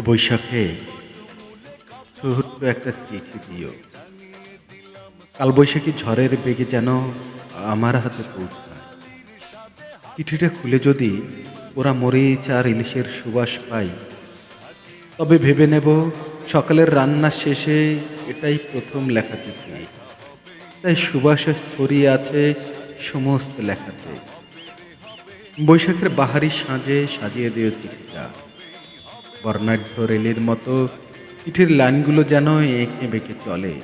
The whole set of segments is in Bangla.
বৈশাখে ছোট্ট একটা চিঠি দিও। কালবৈশাখী ঝড়ের বেগে যেন আমার হাতে পৌঁছায়। চিঠিটা খুলে যদি ওরা মরিচ আর ইলিশের সুবাস পাই তবে ভেবে নেব সকালের রান্না শেষে এটাই প্রথম লেখা চিঠি। তাই সুবাস ছড়িয়ে আছে সমস্ত লেখাতে। বৈশাখের বাহারি সাঁজে সাজিয়ে দিও চিঠিটা। বর্ণাঢ্য রেলের মতো চিঠির লাইনগুলো যেন এঁকে বেঁকে চলে।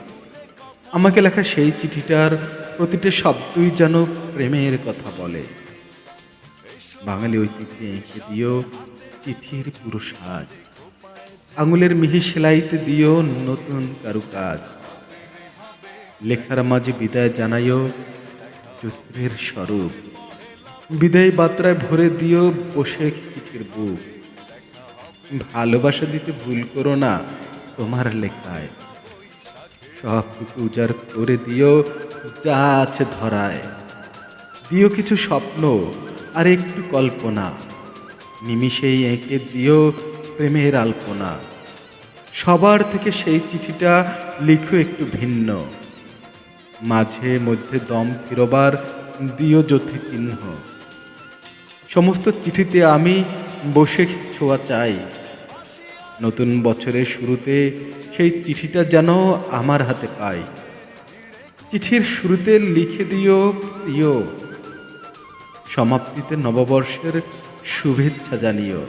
আমাকে লেখা সেই চিঠিটার প্রতিটি শব্দই যেন প্রেমের কথা বলে। বাঙালি ঐতিহ্যে এঁকে দিও চিঠির পুরো সাজ। আঙুলের মিহি সেলাইতে দিও নতুন কারুকাজ। লেখার মাঝে বিদায় জানাইও চৈত্রের স্বরূপ। বিদায় বার্তায় ভরে দিও বসে চিঠির বুক। ভালোবাসা দিতে ভুল করো না, তোমার লেখায়। সব কিছু উজাড় করে দিও, যা আছে ধরায়। দিও কিছু স্বপ্ন আর একটু কল্পনা। নিমিষেই এঁকে দিও প্রেমের আলপনা। সবার থেকে সেই চিঠিটা লিখো একটু ভিন্ন। মাঝে মধ্যে দম ফিরবার দিও জ্যোতি চিহ্ন। সমস্ত চিঠিতে আমি বসে ছোঁয়া চাই। নতুন বছরের শুরুতে সেই চিঠিটা যেন আমার হাতে পাই। চিঠির শুরুতে লিখে দিও, প্রিয়। সমাপ্তিতে নববর্ষের শুভেচ্ছা জানিও।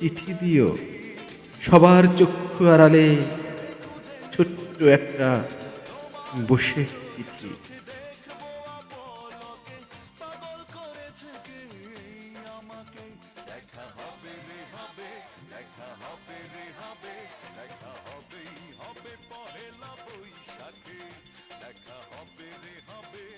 চিঠি দিও, সবার চক্ষু আড়ালে। ছোট্ট একটা বসে চিঠি। থাকে দেখা হবে রে হবে